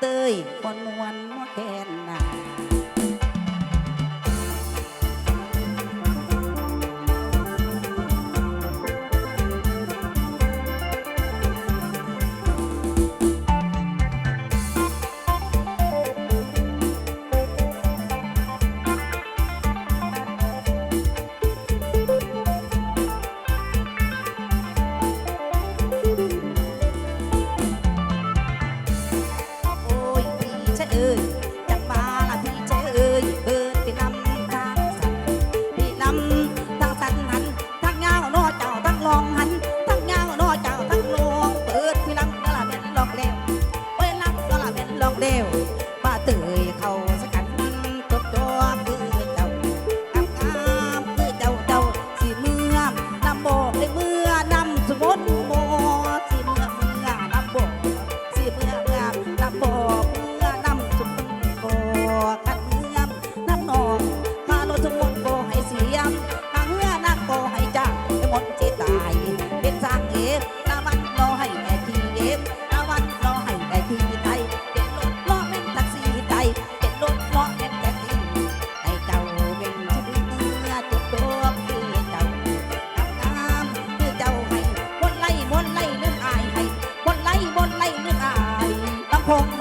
เตยคนวันมอแคนนา ทีตาวันรอให้แม่ทีเย็ตาวันรอให้แม่ทีไทยเป็นรถล้อเล่ตัซีไทยเป็นรถล้อเล่นแต่ทีไอเจ้าเป็นชื่อเนื้อจุดตัวคือเจ้าเาตามคือเจ้าให้บนไล่บนไล่เรื่องอายให้บนไล่บนไล่เรื่องอายต้งคง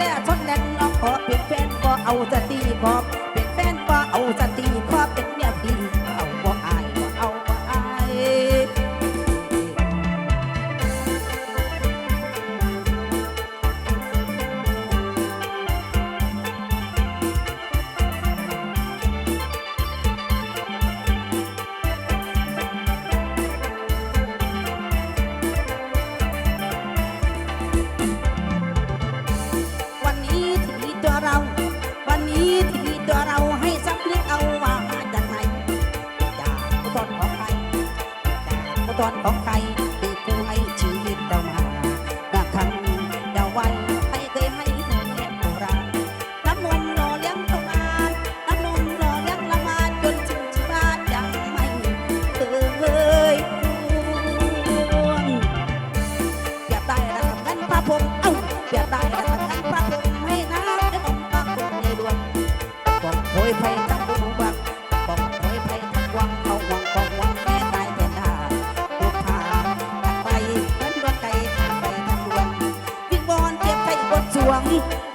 แน่ชนแน่นน้องขอเป็นแฟนก็เอาสติขอเป็นแฟนก็เอาสติขอเป็น อนของไก่ Uang.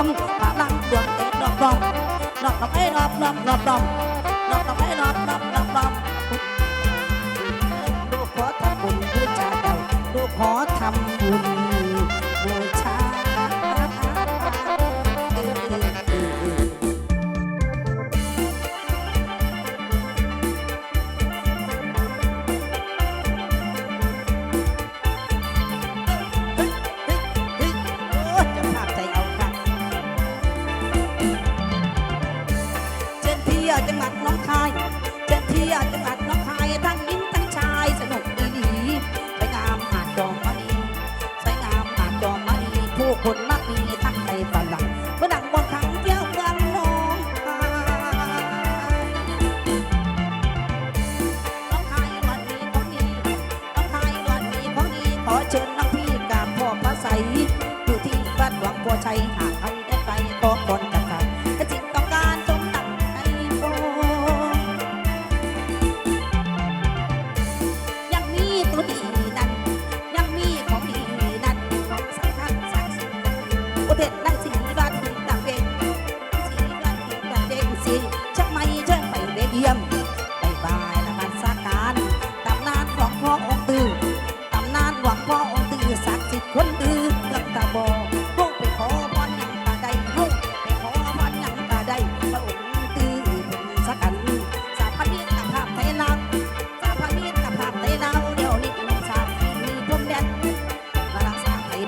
องพลังดวงเอ็ดดอกดอกดอกดอกไอ้ดอกดอกดอกดอกดอกดอกไม้ดอกดอกดอกดอก রাত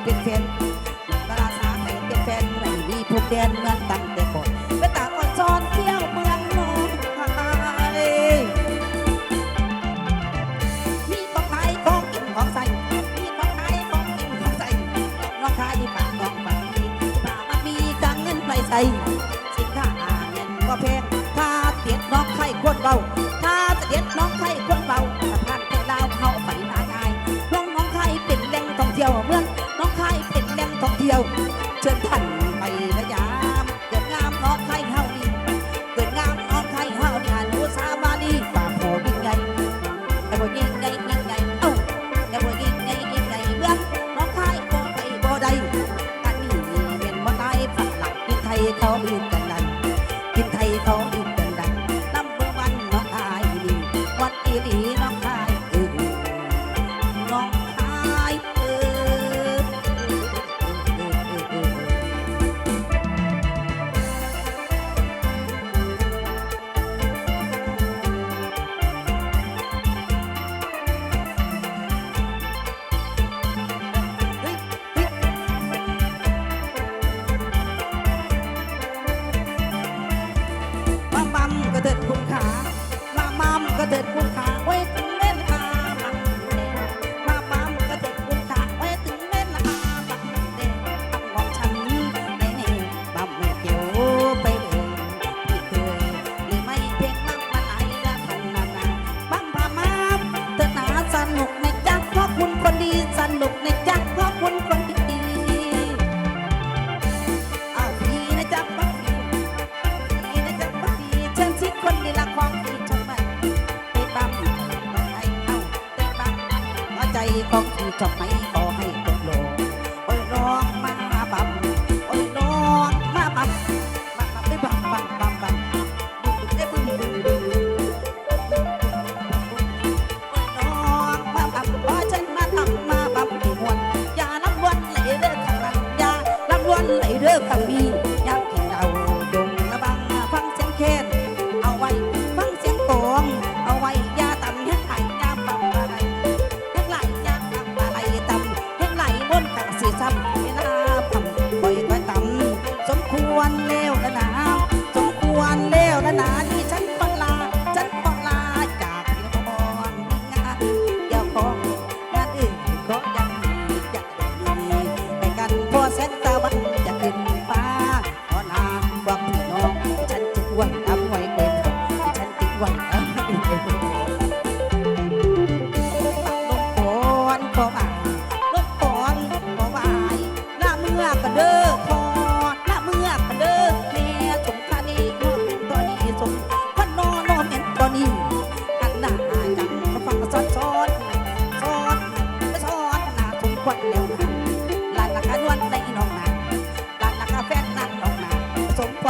เป็นแฟนดาราสาแต่งเป็นแฟนไม่มีพรมแดนเมื่อตั้งแต่ก่อนเป็นต่างคนซ้อนเที่ยวเมืองนอนมีของขายของกินของใส่มีของขายของกินของใส่น้องขายปากของปากมีปากมันมีจังเงินไปใส่สินค้าเงินก็แพงถ้าเตียดน้องไข่ควรเบาถ้าเตียดน้องไข่ Mundial. เด็จคุณขา 정말 ของด้านอื่นขอ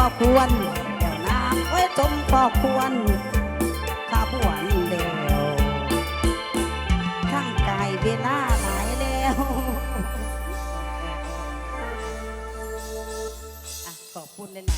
อควรเดี๋ยวน้ำไว้จมพอควรข้าพวนเดียวทั้งกายเวลาหลายแล้วขอบคุณในไหน